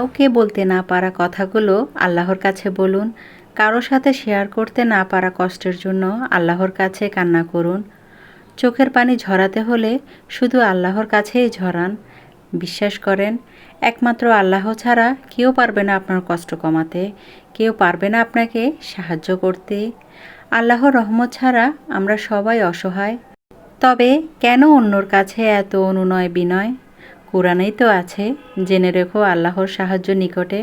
কাউকে বলতে না পারা কথাগুলো আল্লাহর কাছে বলুন কারোর সাথে শেয়ার করতে না পারা কষ্টের জন্য আল্লাহর কাছে কান্না করুন। চোখের পানি ঝরাতে হলে শুধু আল্লাহর কাছেই ঝরান। বিশ্বাস করেন, একমাত্র আল্লাহ ছাড়া কেউ পারবে না আপনার কষ্ট কমাতে, কেউ পারবে না আপনাকে সাহায্য করতে। আল্লাহর রহমত ছাড়া আমরা সবাই অসহায়। তবে কেন অন্যর কাছে এত অনুনয় বিনয়? কোরআনেই তো আছে, জেনে রেখো আল্লাহর সাহায্য নিকটে।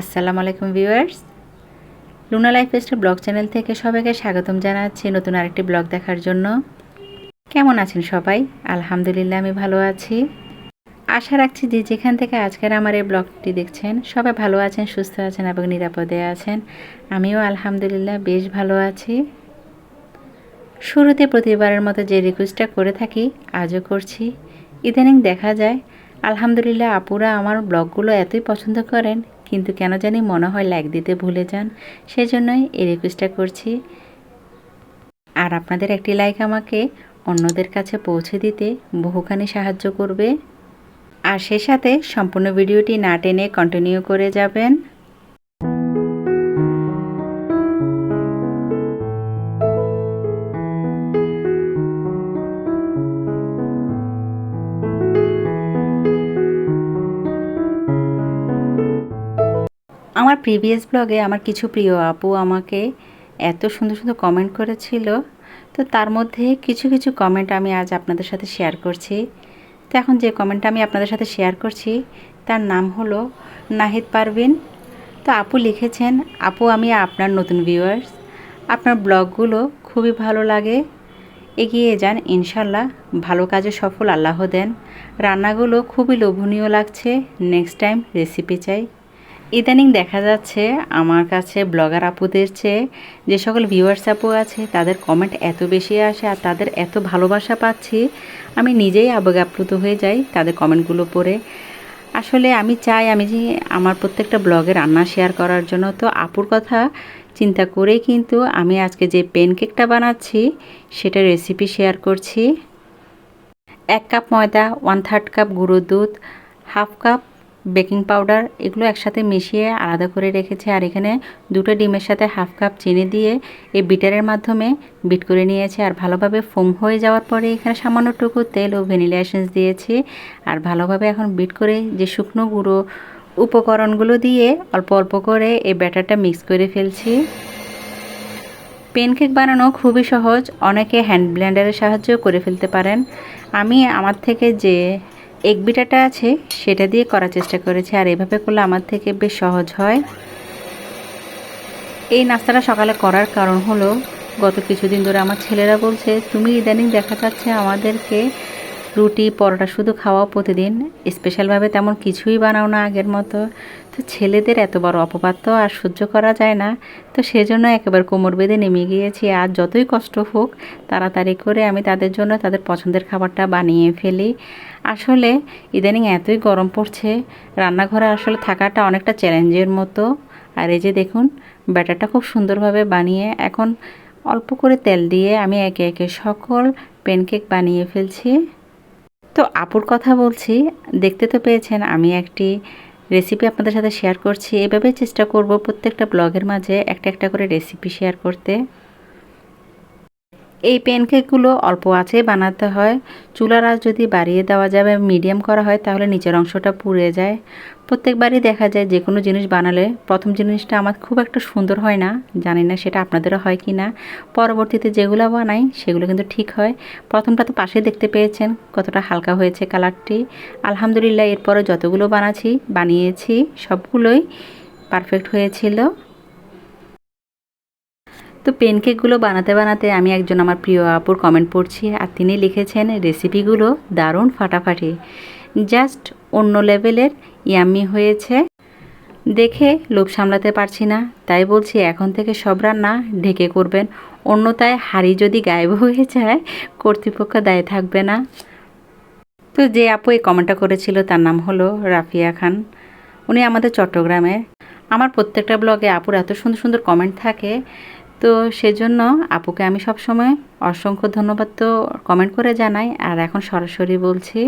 আসসালামু আলাইকুম viewers. Luna life style blog channel থেকে সবাইকে স্বাগতম জানাচ্ছি নতুন আরেকটি ব্লগ দেখার জন্য। কেমন আছেন সবাই? আলহামদুলিল্লাহ, আমি ভালো আছি। আশা রাখছি যে যেখান থেকে আজকের আমার এই ব্লগটি দেখছেন, সবাই ভালো আছেন, সুস্থ আছেন এবং নিরাপদে আছেন। আমিও আলহামদুলিল্লাহ বেশ ভালো আছি। শুরুতে প্রতিবারের মতো যে রিকোয়েস্টটা করে থাকি, আজও করছি। ইদানিং দেখা যায়, আলহামদুলিল্লাহ আপুরা আমার ব্লগগুলো এতই পছন্দ করেন, কিন্তু কেন জানি মনে হয় লাইক দিতে ভুলে যান। সেজন্যই এই রিকোয়েস্টটা করছি। আর আপনাদের একটি লাইক আমাকে অন্যদের কাছে পৌঁছে দিতে বহুখানি সাহায্য করবে। আর সে সাথে সম্পূর্ণ ভিডিওটি না টেনে কন্টিনিউ করে যাবেন। আমার প্রিভিয়াস ব্লগে আমার কিছু প্রিয় আপু আমাকে এত সুন্দর সুন্দর কমেন্ট করেছিল। তো তার মধ্যে কিছু কিছু কমেন্ট আমি আজ আপনাদের সাথে শেয়ার করছি। তো এখন যে কমেন্টটা আমি আপনাদের সাথে শেয়ার করছি, তার নাম হলো নাহিদ পারভিন। তো আপু লিখেছেন, আপু, আমি আপনার নতুন ভিউয়ার্স আপনার ব্লগগুলো খুবই ভালো লাগে। এগিয়ে যান, ইনশাল্লাহ ভালো কাজে সফল আল্লাহ দেন। রান্নাগুলো খুবই লোভনীয় লাগছে। নেক্সট টাইম রেসিপি চাই। ইদানিং দেখা যাচ্ছে আমার কাছে ব্লগার আপুদের চেয়ে যে সকল ভিউয়ার্স আপু আছে, তাদের কমেন্ট এত বেশি আসে আর তাদের এত ভালোবাসা পাচ্ছি, আমি নিজেই আবেগাপ্লুত হয়ে যাই তাদের কমেন্টগুলো পড়ে। আসলে আমি চাই আমি যে আমার প্রত্যেকটা ব্লগে রান্না শেয়ার করার জন্য, তো আপুর কথা চিন্তা করেই কিন্তু আমি আজকে যে পেনকেকটা বানাচ্ছি, সেটা রেসিপি শেয়ার করছি। এক কাপ ময়দা ওয়ান থার্ড কাপ গুঁড়ো দুধ হাফ কাপ বেকিং পাউডার, এগুলো একসাথে মিশিয়ে আলাদা করে রেখেছি। আর এখানে দুটো ডিমের সাথে হাফ কাপ চিনি দিয়ে এই বিটারের মাধ্যমে বিট করে নিয়েছি। আর ভালোভাবে ফোম হয়ে যাওয়ার পরে এখানে সামান্যটুকু তেল ও ভ্যানিলা এসেন্স দিয়েছি। আর ভালোভাবে এখন বিট করে যে শুকনো গুঁড়ো উপকরণগুলো দিয়ে অল্প অল্প করে এই ব্যাটারটা মিক্স করে ফেলছি। পেনকেক বানানো খুবই সহজ। অনেকে হ্যান্ড ব্লেন্ডারের সাহায্যেও করে ফেলতে পারেন। আমি আমার থেকে যে এগ বিটাটা আছে, সেটা দিয়ে করার চেষ্টা করেছি, আর এভাবে করলে আমার থেকে বেশ সহজ হয়। এই নাস্তাটা সকালে করার কারণ হলো, গত কিছুদিন ধরে আমার ছেলেরা বলছে, তুমি ইদানিং দেখা যাচ্ছে আমাদেরকে রুটি, পরোটা শুধু খাওয়াও প্রতিদিন। স্পেশালভাবে তেমন কিছুই বানাও না আগের মতো। তো ছেলেদের এত বড় অপবাদ তো আর সহ্য করা যায় না। তো সেজন্য একেবারে কোমর বেঁধে নেমে গিয়েছি। আর যতই কষ্ট হোক, তাড়াতাড়ি করে আমি তাদের জন্য তাদের পছন্দের খাবারটা বানিয়ে ফেলি। আসলে ইদানিং এতই গরম পড়ছে। রান্নাঘরে আসলে থাকাটা অনেকটা চ্যালেঞ্জের মতো। আর এই যে দেখুন, ব্যাটারটা খুব সুন্দরভাবে বানিয়ে এখন অল্প করে তেল দিয়ে আমি একে একে সকল প্যানকেক বানিয়ে ফেলছি। তো আপুর কথা বলছি, দেখতে তো পেয়েছেন আমি একটি রেসিপি আপনাদের সাথে শেয়ার করছি। এভাবে চেষ্টা করব প্রত্যেকটা ব্লগের মাঝে একটা একটা করে রেসিপি শেয়ার করতে। এই প্যানকেকগুলো অল্প আছে বানাতে হয়। চুলার আঁচ যদি বাড়িয়ে দেওয়া যাবে মিডিয়াম করা হয়, তাহলে নিচের অংশটা পুড়ে যায়। প্রত্যেকবারই দেখা যায় যে কোনো জিনিস বানালে প্রথম জিনিসটা আমার খুব একটা সুন্দর হয় না, জানি না সেটা আপনাদেরও হয় কি না। পরবর্তীতে যেগুলো বানাই সেগুলো কিন্তু ঠিক হয়। প্রথমটা তো পাশে দেখতে পেয়েছেন কতটা হালকা হয়েছে কালারটি। আলহামদুলিল্লাহ এরপরে যতগুলো বানাচ্ছি, বানিয়েছি সবগুলোই পারফেক্ট হয়েছিল। তো পেনকেকগুলো বানাতে বানাতে আমি একজন আমার প্রিয় আপুর কমেন্ট পড়ছি আর তিনি লিখেছেন রেসিপিগুলো দারুণ ফাটাফাটি। জাস্ট অন্য লেভেলের ইয়াম্মি হয়েছে। দেখে লোভ সামলাতে পারছি না। তাই বলছি, এখন থেকে সব রান্না ঢেকে করবেন। অন্যতায় হাড়ি যদি গায়েব হয়ে যায়, কর্তৃপক্ষ দায় থাকবে না। তো যে আপু এই কমেন্টটা করেছিল, তার নাম হলো রাফিয়া খান। উনি আমাদের চট্টগ্রামের। আমার প্রত্যেকটা ব্লগে আপুর এত সুন্দর সুন্দর কমেন্ট থাকে। তো সেজন্য আপুকে আমি সবসময় অসংখ্য ধন্যবাদ তো কমেন্ট করে জানাই। আর এখন সরাসরি বলছি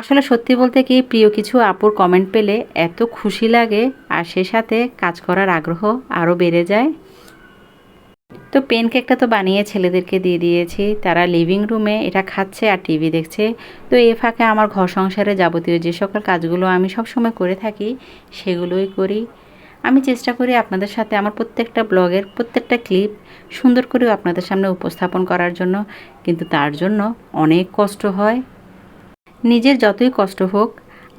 আসলে সত্যি বলতে কি প্রিয় কিছু আপুর কমেন্ট পেলে এত খুশি লাগে, আর সে সাথে কাজ করার আগ্রহ আরও বেড়ে যায়। তো পেন কেকটা তো বানিয়ে ছেলেদেরকে দিয়ে দিয়েছি, তারা লিভিং রুমে এটা খাচ্ছে আর টিভি দেখছে। তো এ ফাঁকে আমার ঘর সংসারে যাবতীয় যে সকল কাজগুলো আমি সব সময় করে থাকি, সেগুলোই করি। আমি চেষ্টা করি আপনাদের সাথে আমার প্রত্যেকটা ব্লগের প্রত্যেকটা ক্লিপ সুন্দর করেও আপনাদের সামনে উপস্থাপন করার জন্য, কিন্তু তার জন্য অনেক কষ্ট হয়। নিজের যতই কষ্ট হোক,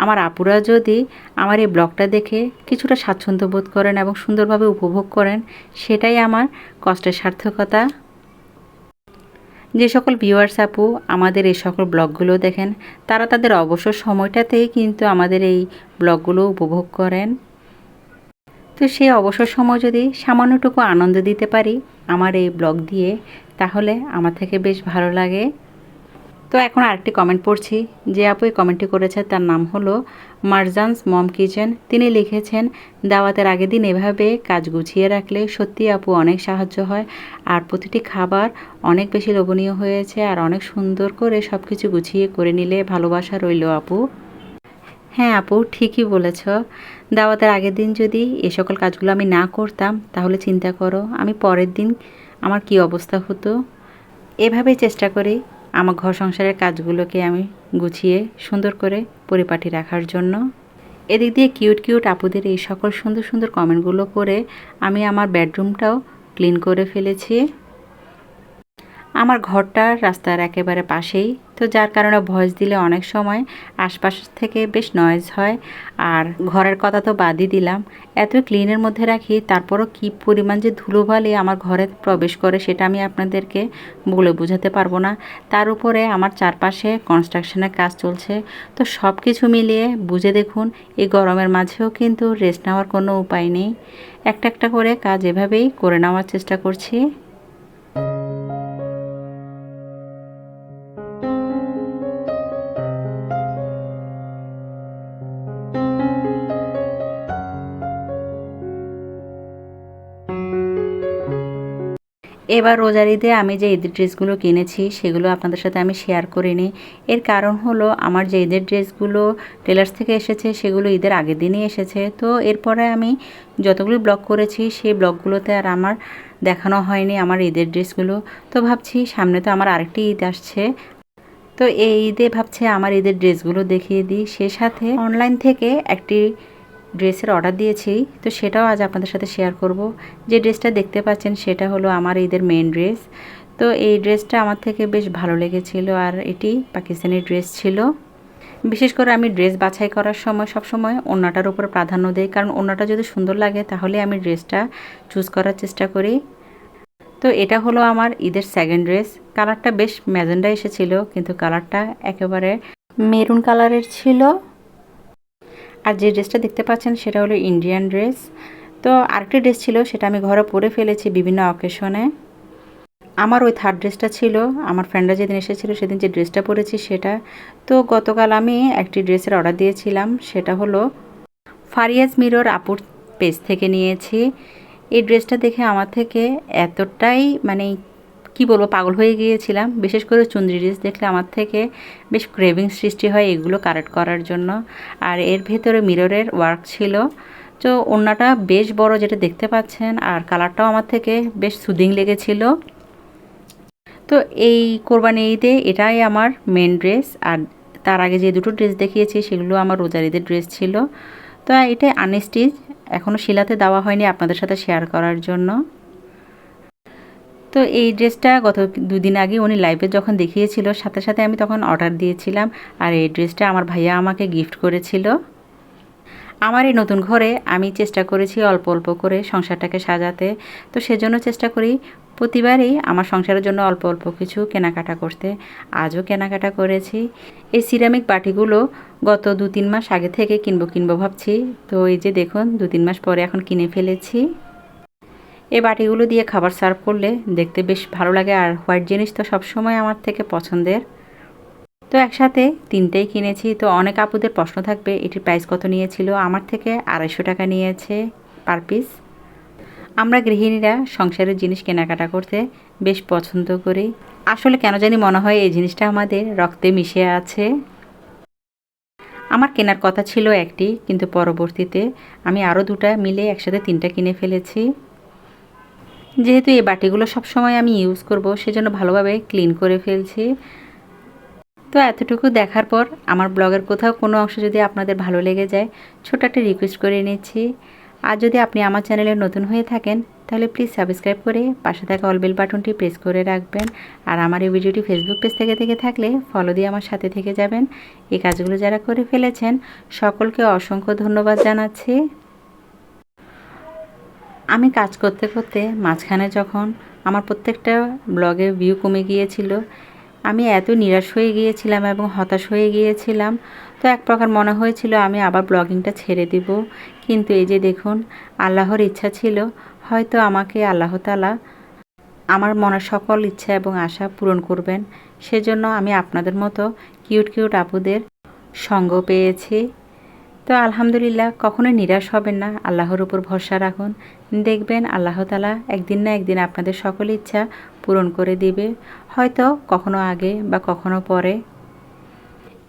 আমার আপুরা যদি আমার এই ব্লগটা দেখে কিছুটা স্বাচ্ছন্দ্য বোধ করেন এবং সুন্দরভাবে উপভোগ করেন, সেটাই আমার কষ্টের সার্থকতা। যে সকল ভিউয়ার্স আপু আমাদের এই সকল ব্লগগুলো দেখেন, তারা তাদের অবসর সময়টাতেই কিন্তু আমাদের এই ব্লগগুলো উপভোগ করেন। তো সেই অবসর সময় যদি সামান্যটুকু আনন্দ দিতে পারি আমার এই ব্লগ দিয়ে, তাহলে আমার থেকে বেশ ভালো লাগে। তো এখন আরেকটি কমেন্ট পড়ছি। যে আপু এই কমেন্টটি করেছে, তার নাম হলো মার্জানস মম কিচেন। তিনি লিখেছেন, দাওয়াতের আগের দিন এভাবে কাজ গুছিয়ে রাখলে সত্যি আপু অনেক সাহায্য হয়। আর প্রতিটি খাবার অনেক বেশি লোভনীয় হয়েছে আর অনেক সুন্দর করে সব কিছু গুছিয়ে করে নিলে ভালোবাসা রইল আপু। হ্যাঁ আপু, ঠিকই বলেছ। দাওয়াতের আগের দিন যদি এ সকল কাজগুলো আমি না করতাম, তাহলে চিন্তা করো, আমি পরের দিন আমার কি অবস্থা হতো? এভাবেই চেষ্টা করি। আমার ঘর সংসারের কাজগুলোকে আমি গুছিয়ে সুন্দর করে পরিপাটি রাখার জন্য। এদিক দিয়ে কিউট কিউট আপুদের এই সকল সুন্দর সুন্দর কমেন্টগুলো করে আমি আমার বেডরুমটাও ক্লিন করে ফেলেছি। আমার ঘরটা রাস্তার একেবারে পাশেই। তো যার কারণে ভয়েস দিলে অনেক সময় আশপাশ থেকে বেশ নয়েজ হয়। আর ঘরের কথা তো বাদই দিলাম। এত ক্লিনের মধ্যে রাখি, তারপরও কি পরিমাণ যে ধুলোবালি আমার ঘরে প্রবেশ করে সেটা আমি আপনাদেরকে বলে বোঝাতে পারব না। তার উপরে আমার চারপাশে কনস্ট্রাকশনের কাজ চলছে। তো সব কিছু মিলিয়ে বুঝে দেখুন, এই গরমের মাঝেও কিন্তু রেস্ট নেওয়ার কোনো উপায় নেই। একটা একটা করে কাজ এভাবেই করে নেওয়ার চেষ্টা করছি। এবার রোজার ঈদে আমি যে ঈদের ড্রেসগুলো কিনেছি, সেগুলো আপনাদের সাথে আমি শেয়ার করিনি এর কারণ হলো, আমার যে ঈদের ড্রেসগুলো টেলার্স থেকে এসেছে, সেগুলো ঈদের আগের দিনই এসেছে। তো এরপরে আমি যতগুলো ব্লগ করেছি, সেই ব্লগগুলোতে আর আমার দেখানো হয়নি আমার ঈদের ড্রেসগুলো। তো ভাবছি, সামনে তো আমার আরেকটি ঈদ আসছে। তো এই ঈদে ভাবছে আমার ঈদের ড্রেসগুলো দেখিয়ে দিই। সে সাথে অনলাইন থেকে একটি ড্রেসের অর্ডার দিয়েছি, তো সেটাও আজ আপনাদের সাথে শেয়ার করব। যে ড্রেসটা দেখতে পাচ্ছেন সেটা হলো আমার ঈদের মেন ড্রেস তো এই ড্রেসটা আমার থেকে বেশ ভালো লেগেছিল আর এটি পাকিস্তানি ড্রেস ছিল। বিশেষ করে আমি ড্রেস বাছাই করার সময় সব সময় ওনাটার উপর প্রাধান্য দিই, কারণ ওনাটা যদি সুন্দর লাগে তাহলে আমি ড্রেসটা চুজ করার চেষ্টা করি। তো এটা হলো আমার ঈদের সেকেন্ড ড্রেস কালারটা বেশ ম্যাজেন্ডা এসেছিল, কিন্তু কালারটা একেবারে মেরুন কালারের ছিল। আর যে ড্রেসটা দেখতে পাচ্ছেন সেটা হলো ইন্ডিয়ান ড্রেস তো আরেকটি ড্রেস ছিল, সেটা আমি ঘরে পরে ফেলেছি বিভিন্ন অকেশনে আমার ওই থার্ড ড্রেসটা ছিল, আমার ফ্রেন্ডরা যেদিন এসেছিল সেদিন যে ড্রেসটা পরেছি সেটা। তো গতকাল আমি একটি ড্রেসের অর্ডার দিয়েছিলাম, সেটা হলো ফারিয়াজ মিরর আপুর পেজ থেকে নিয়েছি। এই ড্রেসটা দেখে আমার থেকে এতটাই মানে কি বলব, পাগল হয়ে গিয়েছিলাম। বিশেষ করে চুন্দ্রি ড্রেস দেখলে আমার থেকে বেশ ক্রেভিং সৃষ্টি হয় এগুলো কারেক্ট করার জন্য। আর এর ভেতরে মিররের ওয়ার্ক ছিল। তো ওড়নাটা বেশ বড় যেটা দেখতে পাচ্ছেন, আর কালারটাও আমার থেকে বেশ সুদিং লেগেছিল। তো এই কোরবানি ঈদে এটাই আমার মেন ড্রেস আর তার আগে যে দুটো ড্রেস দেখিয়েছি সেগুলো আমার রোজার ঈদের ড্রেস ছিল। তো এটা আনস্টিচ এখনও শিলাতে দেওয়া হয়নি আপনাদের সাথে শেয়ার করার জন্য। তো এই ড্রেসটা গত দুদিন আগে উনি লাইভে যখন দেখিয়েছিল, সাথে সাথে আমি তখন অর্ডার দিয়েছিলাম। আর এই ড্রেসটা আমার ভাইয়া আমাকে গিফট করেছিল। আমার এই নতুন ঘরে আমি চেষ্টা করেছি অল্প অল্প করে সংসারটাকে সাজাতে। তো সেজন্য চেষ্টা করি প্রতিবারই আমার সংসারের জন্য অল্প অল্প কিছু কেনাকাটা করতে। আজও কেনাকাটা করেছি। এই সিরামিক বাটিগুলো গত দু তিন মাস আগে থেকে কিনবো কিনবো ভাবছি। তো এই যে দেখুন দু তিন মাস পরে এখন কিনে ফেলেছি। এই বাটিগুলো দিয়ে খাবার সার্ভ করলে দেখতে বেশ ভালো লাগে আর হোয়াইট জিনিস তো সবসময় আমার থেকে পছন্দের। তো একসাথে তিনটেই কিনেছি। তো অনেক আপুদের প্রশ্ন থাকবে, এটির প্রাইস কত নিয়েছিল? আমার থেকে আড়াইশো টাকা নিয়েছে পার পিস আমরা গৃহিণীরা সংসারের জিনিস কেনাকাটা করতে বেশ পছন্দ করি। আসলে কেন জানি মনে হয় এই জিনিসটা আমাদের রক্তে মিশে আছে। আমার কেনার কথা ছিল একটি, কিন্তু পরবর্তীতে আমি আরও দুটা মিলে একসাথে তিনটা কিনে ফেলেছি। যেহেতু এই বাটিগুলো সবসময় আমি ইউজ করব, সেজন্য ভালোভাবে ক্লিন করে ফেলছি। তো এতটুকু দেখার পর আমার ব্লগের কোথাও কোনো অংশ যদি আপনাদের ভালো লেগে যায় ছোট একটা রিকোয়েস্ট করে নিচ্ছি। আর যদি আপনি আমার চ্যানেলে নতুন হয়ে থাকেন, তাহলে প্লিজ সাবস্ক্রাইব করে পাশে থাকা অলবেল বাটনটি প্রেস করে রাখবেন। আর আমার এই ভিডিওটি ফেসবুক পেজ থেকে থেকে থাকলে ফলো দিয়ে আমার সাথে থেকে যাবেন। এই কাজগুলো যারা করে ফেলেছেন, সকলকে অসংখ্য ধন্যবাদ জানাচ্ছি। আমি কাজ করতে করতে মাঝখানে যখন আমার প্রত্যেকটা ব্লগে ভিউ কমে গিয়েছিল, আমি এত নিরাশ হয়ে গিয়েছিলাম এবং হতাশ হয়ে গিয়েছিলাম। তো এক প্রকার মনে হয়েছিল আমি আবার ব্লগিংটা ছেড়ে দিব। কিন্তু এই যে দেখুন, আল্লাহর ইচ্ছা ছিল, হয়তো আমাকে আল্লাহ তালা আমার মনের সকল ইচ্ছা এবং আশা পূরণ করবেন। সেজন্য আমি আপনাদের মতো কিউট কিউট আপুদের সঙ্গ পেয়েছি। তো আলহামদুলিল্লাহ, কখনোই নিরাশ হবেন না। আল্লাহর উপর ভরসা রাখুন। দেখবেন আল্লাহ তালা একদিন না একদিন আপনাদের সকল ইচ্ছা পূরণ করে দিবে। হয়তো কখনো আগে বা কখনো পরে।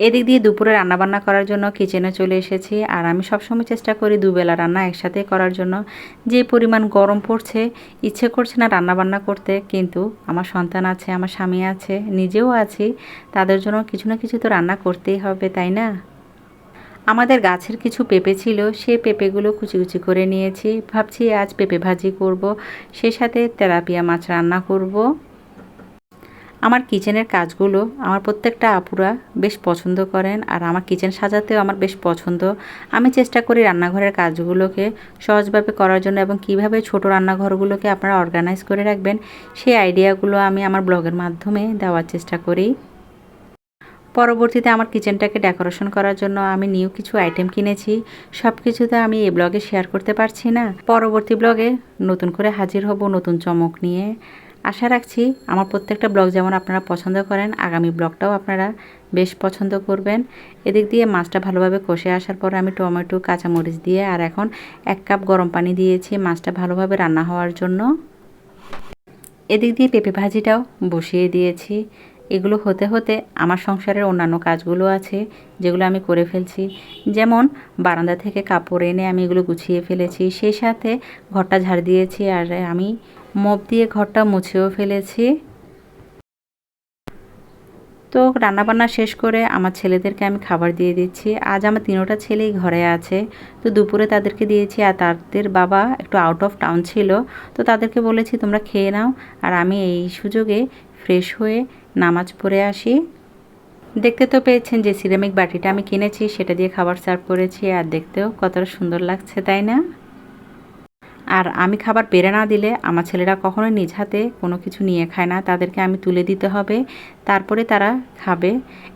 এদিক দিয়ে দুপুরে রান্নাবান্না করার জন্য কিচেনে চলে এসেছি আর আমি সবসময় চেষ্টা করি দুবেলা রান্না একসাথে করার জন্য। যে পরিমাণ গরম পড়ছে, ইচ্ছে করছে না রান্নাবান্না করতে, কিন্তু আমার সন্তান আছে, আমার স্বামী আছে, নিজেও আছি, তাদের জন্য কিছু না কিছু তো রান্না করতেই হবে, তাই না? আমাদের গাছের কিছু পেঁপে ছিল, সে পেঁপেগুলো কুচি কুচি করে নিয়েছি। ভাবছি আজ পেঁপে ভাজি করব, সে সাথে তেলাপিয়া মাছ রান্না করব। আমার কিচেনের কাজগুলো আমার প্রত্যেকটা আপুরা বেশ পছন্দ করেন আর আমার কিচেন সাজাতেও আমার বেশ পছন্দ। আমি চেষ্টা করি রান্নাঘরের কাজগুলোকে সহজভাবে করার জন্য এবং কীভাবে ছোট রান্নাঘরগুলোকে আপনারা অর্গানাইজ করে রাখবেন, সেই আইডিয়াগুলো আমি আমার ব্লগের মাধ্যমে দেওয়ার চেষ্টা করি। পরবর্তীতে আমার কিচেনটাকে ডেকোরেশন করার জন্য আমি নিউ কিছু আইটেম কিনেছি। সব কিছুতে আমি এই ব্লগে শেয়ার করতে পারছি না। পরবর্তী ব্লগে নতুন করে হাজির হব নতুন চমক নিয়ে। আশা রাখছি আমার প্রত্যেকটা ব্লগ যেমন আপনারা পছন্দ করেন, আগামী ব্লগটাও আপনারা বেশ পছন্দ করবেন। এদিক দিয়ে মাছটা ভালোভাবে কষে আসার পর আমি টমেটো, কাঁচামরিচ দিয়ে আর এখন এক কাপ গরম পানি দিয়েছি মাছটা ভালোভাবে রান্না হওয়ার জন্য। এদিক দিয়ে পেঁপে ভাজিটাও বসিয়ে দিয়েছি। এগুলো হতে হতে আমার সংসারের অন্যান্য কাজগুলো আছে, যেগুলো আমি করে ফেলছি। যেমন বারান্দা থেকে কাপড় এনে আমি এগুলো গুছিয়ে ফেলেছি, সেই সাথে ঘরটা ঝাড় দিয়েছি আর আমি মপ দিয়ে ঘরটা মুছেও ফেলেছি। তো রান্নাবান্না শেষ করে আমার ছেলেদেরকে আমি খাবার দিয়ে দিচ্ছি। আজ আমার তিনোটা ছেলেই ঘরে আছে। তো দুপুরে তাদেরকে দিয়েছি আর তাদের বাবা একটু আউট অফ টাউন ছিল। তো তাদেরকে বলেছি, তোমরা খেয়ে নাও। আর আমি এই সুযোগে ফ্রেশ হয়ে নামাজ পড়ে আসি। দেখতে তো পেয়েছেন যে সিরামিক বাটিটা আমি কিনেছি, সেটা দিয়ে খাবার সার্ভ করেছি, আর দেখতেও কতটা সুন্দর লাগছে, তাই না? আর আমি খাবার পেরে না দিলে আমার ছেলেরা কখনোই নিজ হাতে কোনো কিছু নিয়ে খায় না, তাদেরকে আমি তুলে দিতে হবে, তারপরে তারা খাবে।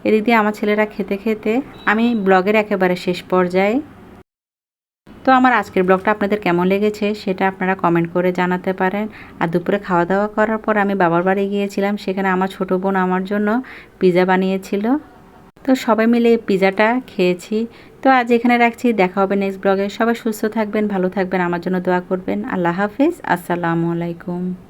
এদিক দিয়ে আমার ছেলেরা খেতে খেতে আমি ব্লগের একেবারে শেষ পর্যায়ে তো আমার আজকের ব্লগটা আপনাদের কেমন লেগেছে সেটা আপনারা কমেন্ট করে জানাতে পারেন। আর দুপুরে খাওয়া দাওয়া করার পর আমি বাবার বাড়ি গিয়েছিলাম, সেখানে আমার ছোটো বোন আমার জন্য পিজা বানিয়েছিল। তো সবাই মিলে পিজাটা খেয়েছি। তো আজ এখানে রাখছি, দেখা হবে নেক্সট ব্লগে। সবাই সুস্থ থাকবেন, ভালো থাকবেন, আমার জন্য দোয়া করবেন। আল্লাহ হাফিজ, আসসালামু আলাইকুম।